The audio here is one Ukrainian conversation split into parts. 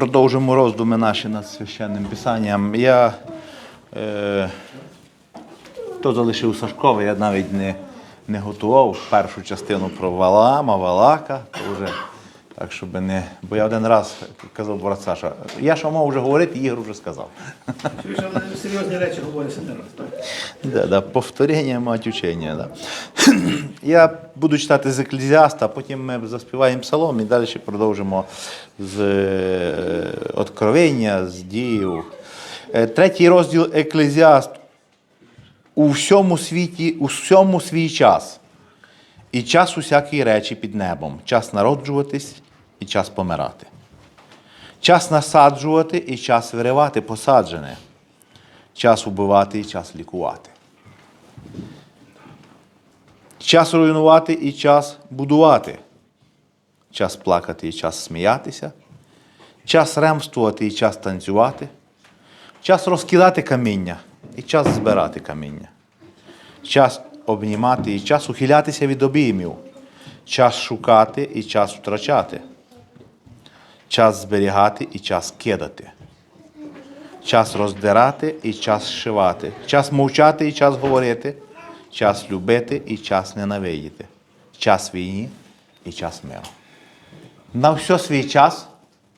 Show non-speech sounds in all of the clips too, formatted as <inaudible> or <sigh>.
продовжимо роздуми наші над священним писанням. Я е, то залишив Сашкове, я навіть не, не готував першу частину про Валаама, Валака. То вже, так, щоб не. Бо я один раз казав брат Саша, я що мав вже говорити, Ігор вже сказав. Чуєш, але серйозні речі говориться не раз. Так? Да, да, повторення, мать учення. Да. <clears throat> Я буду читати з Еклезіаста, потім ми заспіваємо псалом і далі продовжимо з е, Откровення, з діїв. Е, Третій розділ Еклезіаст. У всьому світі, у всьому свій час. І час усякої речі під небом. Час народжуватись і час помирати. Час насаджувати і час виривати посаджене. Час убивати і час лікувати. Час руйнувати і час будувати. Час плакати і час сміятися. Час ремствувати і час танцювати. Час розкидати каміння і час збирати каміння. Час обнімати і час ухилятися від обіймів. Час шукати і час втрачати. Час зберігати і час кидати. Час роздирати і час зшивати. Час мовчати і час говорити. Час любити і час ненавидіти. Час війні і час миру. На все свій час,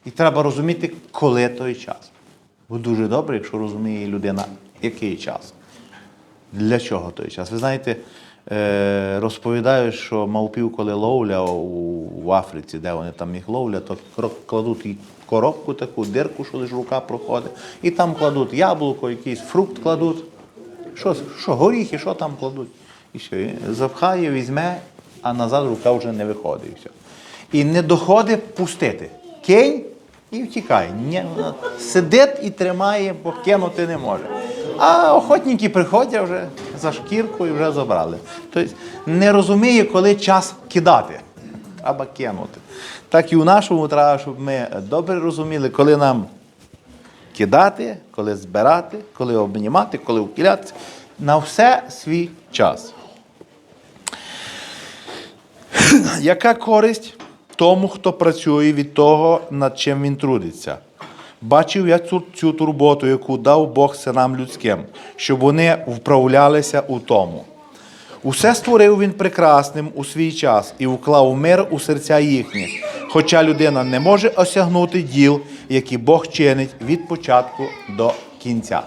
і треба розуміти, коли той час. Бо дуже добре, якщо розуміє людина, який час. Для чого той час? Ви знаєте, розповідають, що мавпів, коли ловля у, Африці, де вони там їх ловлять, то кладуть їй коробку таку, дирку, що лише рука проходить, і там кладуть яблуко, якийсь фрукт кладуть. Що, що горіхи, що там кладуть? І все. І запхає, візьме, а назад рука вже не виходить. І, все. і не доходить пустити. Кинь і втікає. Сидить і тримає, бо кинути не може. А охотники приходять вже за шкірку і вже забрали. Тобто не розуміє, коли час кидати. Треба кинути. Так і у нашому треба, щоб ми добре розуміли, коли нам кидати, коли збирати, коли обнімати, коли вкілятися. На все свій час. Яка користь тому, хто працює від того, над чим він трудиться? Бачив я цю, цю турботу, яку дав Бог синам людським, щоб вони вправлялися у тому. Усе створив він прекрасним у свій час і вклав мир у серця їхні, хоча людина не може осягнути діл, які Бог чинить від початку до кінця.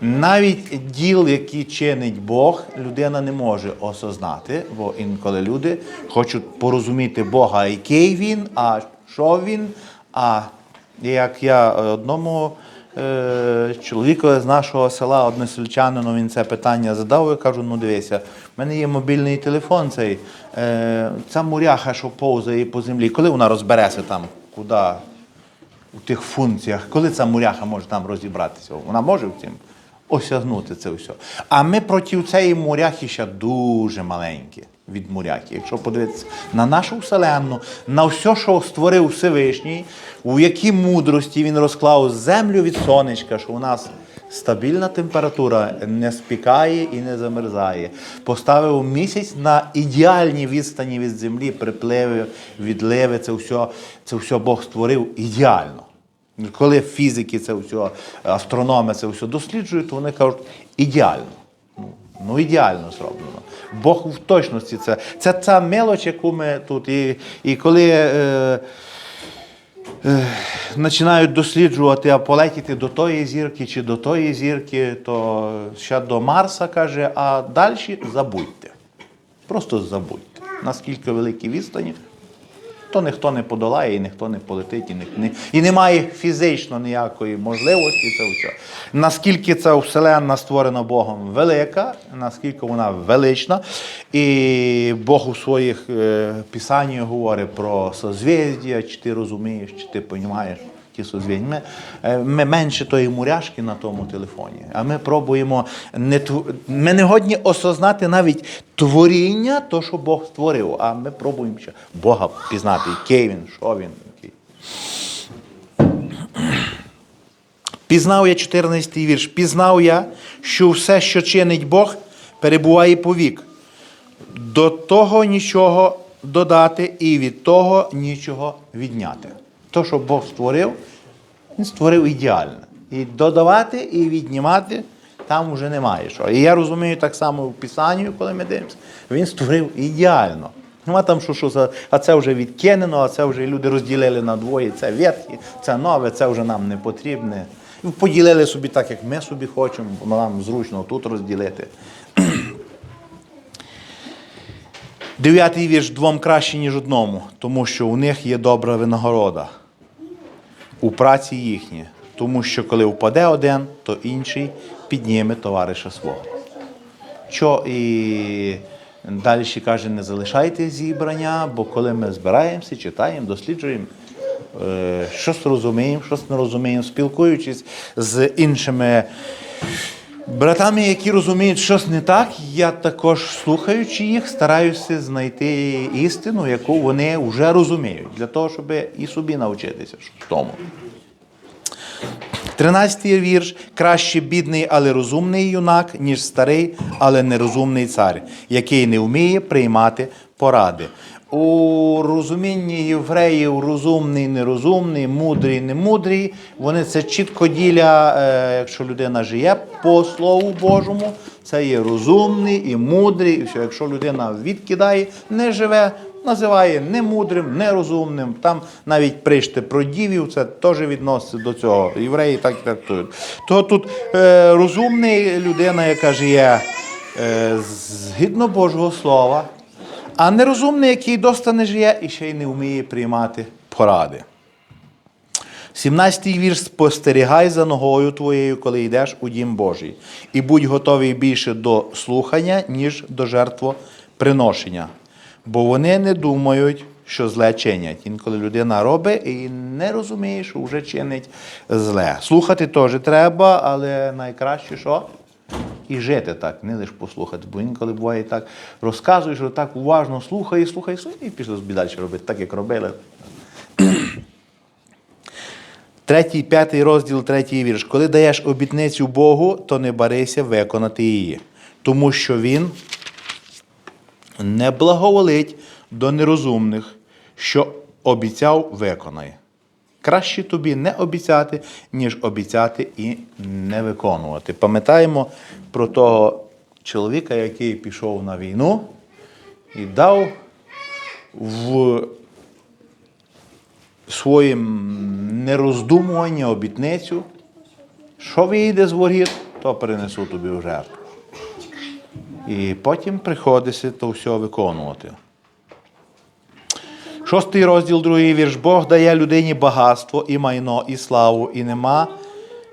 Навіть діл, які чинить Бог, людина не може осознати, бо інколи люди хочуть порозуміти Бога, який він, а що він. А як я одному е, чоловікові з нашого села, односельчанину, він це питання задав, я кажу, ну дивися, в мене є мобільний телефон цей, е, ця муряха, що повзає по землі, коли вона розбереться там, куди, у тих функціях, коли ця муряха може там розібратися? Вона може в цим осягнути це все. А ми проти цієї муряхи ще дуже маленькі від муряхи. Якщо подивитися на нашу вселенну, на все, що створив Всевишній, у якій мудрості він розклав землю від сонечка, що у нас стабільна температура не спікає і не замерзає. Поставив місяць на ідеальній відстані від землі, припливи, відливи, це все, це все Бог створив ідеально. Коли фізики це все, астрономи це все досліджують, то вони кажуть ідеально. Ну, ідеально зроблено. Бог в точності це. Це ця мелоч, яку ми тут. І, і коли е, е, починають досліджувати, а полетіти до тої зірки чи до тої зірки, то ще до Марса каже, а далі забудьте. Просто забудьте. Наскільки великі відстані, то ніхто не подолає, і ніхто не полетить, і, ні- і немає фізично ніякої можливості це все. Наскільки ця вселенна створена Богом велика, наскільки вона велична, і Бог у своїх е, писаннях говорить про созвіздя, чи ти розумієш, чи ти розумієш ті созвіздя. Ми, е, ми менше тої муряшки на тому телефоні, а ми пробуємо не ми не годні осознати навіть творіння, то, що Бог створив, а ми пробуємо ще Бога пізнати, який він, що він. Пізнав я 14 вірш. Пізнав я, що все, що чинить Бог, перебуває повік. До того нічого додати і від того нічого відняти. То, що Бог створив, Він створив ідеально. І додавати, і віднімати там вже немає що. І я розумію так само в Писанні, коли ми дивимося, він створив ідеально. Нема там, що, що за, а це вже відкинено, а це вже люди розділили на двоє. Це ветхе, це нове, це вже нам не потрібне. Поділили собі так, як ми собі хочемо, бо нам зручно тут розділити. Дев'ятий вірш двом краще, ніж одному, тому що у них є добра винагорода у праці їхній. Тому що коли впаде один, то інший підніме товариша свого. Що і далі каже, не залишайте зібрання, бо коли ми збираємося, читаємо, досліджуємо, е, щось розуміємо, щось не розуміємо, спілкуючись з іншими братами, які розуміють щось не так, я також, слухаючи їх, стараюся знайти істину, яку вони вже розуміють, для того, щоб і собі навчитися тому. Тринадцятий вірш. Краще бідний, але розумний юнак, ніж старий, але нерозумний цар, який не вміє приймати поради. У розумінні євреїв розумний, нерозумний, мудрий, немудрий. Вони це чітко діля, е, якщо людина живе по Слову Божому, це є розумний і мудрий. І все. Якщо людина відкидає, не живе, називає немудрим, нерозумним. Там навіть пришти про дівів, це теж відноситься до цього. Євреї так трактують. То тут е, розумний людина, яка живе е, згідно Божого Слова, а нерозумний, який доста не живе і ще й не вміє приймати поради. 17-й вірш спостерігай за ногою твоєю, коли йдеш у дім Божий, і будь готовий більше до слухання, ніж до жертвоприношення. Бо вони не думають, що зле чинять. Інколи людина робить і не розуміє, що вже чинить зле. Слухати теж треба, але найкраще що? І жити так, не лише послухати. Бо інколи буває так, розказуєш, що так уважно слухай, слухай, слухай, і пішли собі далі робити, так як робили. <clears throat> Третій, п'ятий розділ, третій вірш. Коли даєш обітницю Богу, то не барися виконати її, тому що Він не благоволить до нерозумних, що обіцяв, виконає. Краще тобі не обіцяти, ніж обіцяти і не виконувати. Пам'ятаємо про того чоловіка, який пішов на війну і дав в своїм нероздумуванні обітницю, що вийде з воріт, то принесу тобі в жертву. І потім приходиться то все виконувати. Шостий розділ, другий вірш. Бог дає людині багатство і майно, і славу, і нема,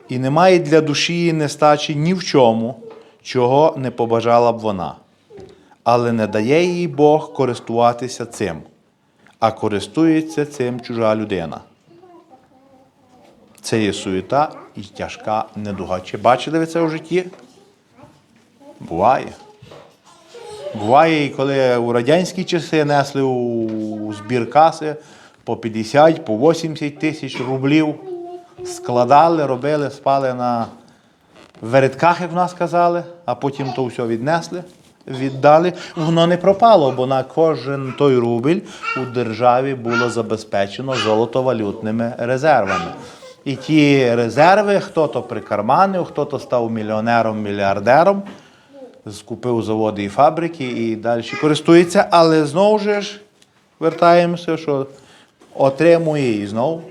і немає для душі нестачі ні в чому, чого не побажала б вона. Але не дає їй Бог користуватися цим, а користується цим чужа людина. Це є суєта і тяжка недуга. Чи бачили ви це в житті? Буває. Буває, коли у радянські часи несли у збір каси по 50, по 80 тисяч рублів, складали, робили, спали на вередках, як в нас казали, а потім то все віднесли, віддали. Воно не пропало, бо на кожен той рубль у державі було забезпечено золотовалютними резервами. І ті резерви, хто-то прикарманив, хто-то став мільйонером, мільярдером скупив заводи і фабрики і далі користується, але знову ж вертаємося, що отримує і знову.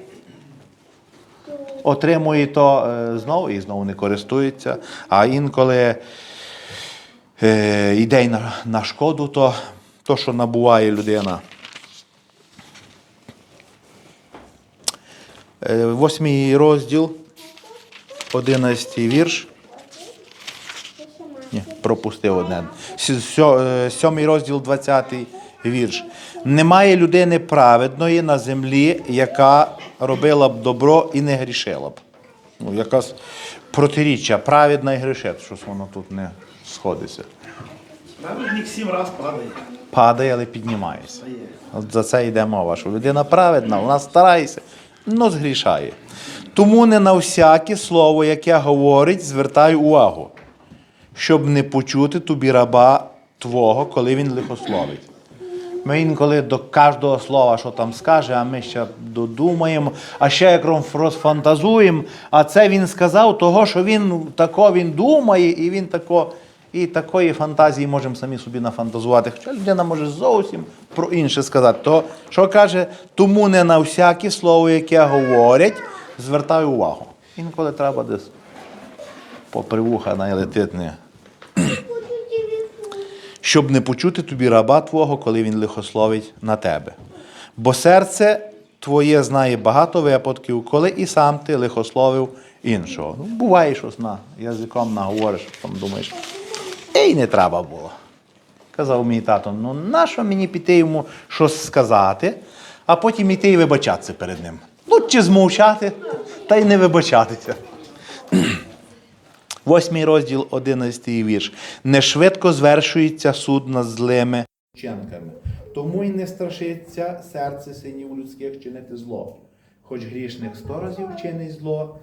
Отримує то е, знову і знову не користується. А інколи е, йде на, на шкоду, то, то, що набуває людина. Е, Восьмий розділ, одинадцятий вірш. Ні, пропустив одне. Е, Сьомий розділ, 20 вірш. Немає людини праведної на землі, яка робила б добро і не грішила б. Ну, якась протиріччя, праведна і грішить, щось воно тут не сходиться. Праведник сім раз падає. Падає, але піднімається. От за це йде мова, що людина праведна, вона старається, але згрішає. Тому не на всяке слово, яке говорить, звертай увагу, щоб не почути тобі раба твого, коли він лихословить. Ми інколи до кожного слова, що там скаже, а ми ще додумаємо, а ще як розфантазуємо. А це він сказав того, що він тако він думає, і він тако. І такої фантазії можемо самі собі нафантазувати. Хоча людина може зовсім про інше сказати. То, що каже, тому не на всяке слово, яке говорять, звертай увагу. Інколи треба десь попри вуха найлетить не щоб не почути тобі раба твого, коли він лихословить на тебе. Бо серце твоє знає багато випадків, коли і сам ти лихословив іншого. Ну, буває щось на язиком наговориш, там думаєш, ей, не треба було. Казав мій тато, ну нащо мені піти йому щось сказати, а потім іти і вибачатися перед ним. Лучше змовчати та й не вибачатися. Восьмий розділ, одинадцятий вірш. Не швидко звершується суд над злими вченками. Тому й не страшиться серце синів людських чинити зло. Хоч грішник сто разів чинить зло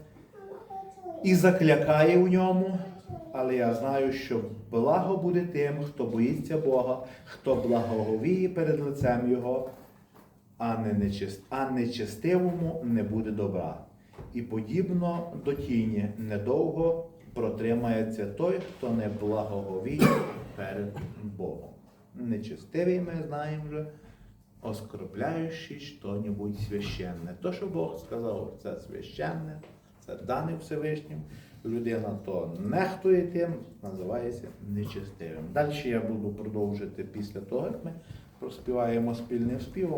і заклякає у ньому, але я знаю, що благо буде тим, хто боїться Бога, хто благоговіє перед лицем Його, а не нечист, а нечестивому не буде добра. І подібно до тіні недовго протримається той, хто не благоговіє перед Богом. Нечестивий ми знаємо вже, оскорбляючи що-небудь священне. То, що Бог сказав, це священне, це дане Всевишнім. Людина то нехтує тим, називається нечестивим. Далі я буду продовжити після того, як ми проспіваємо спільним співом.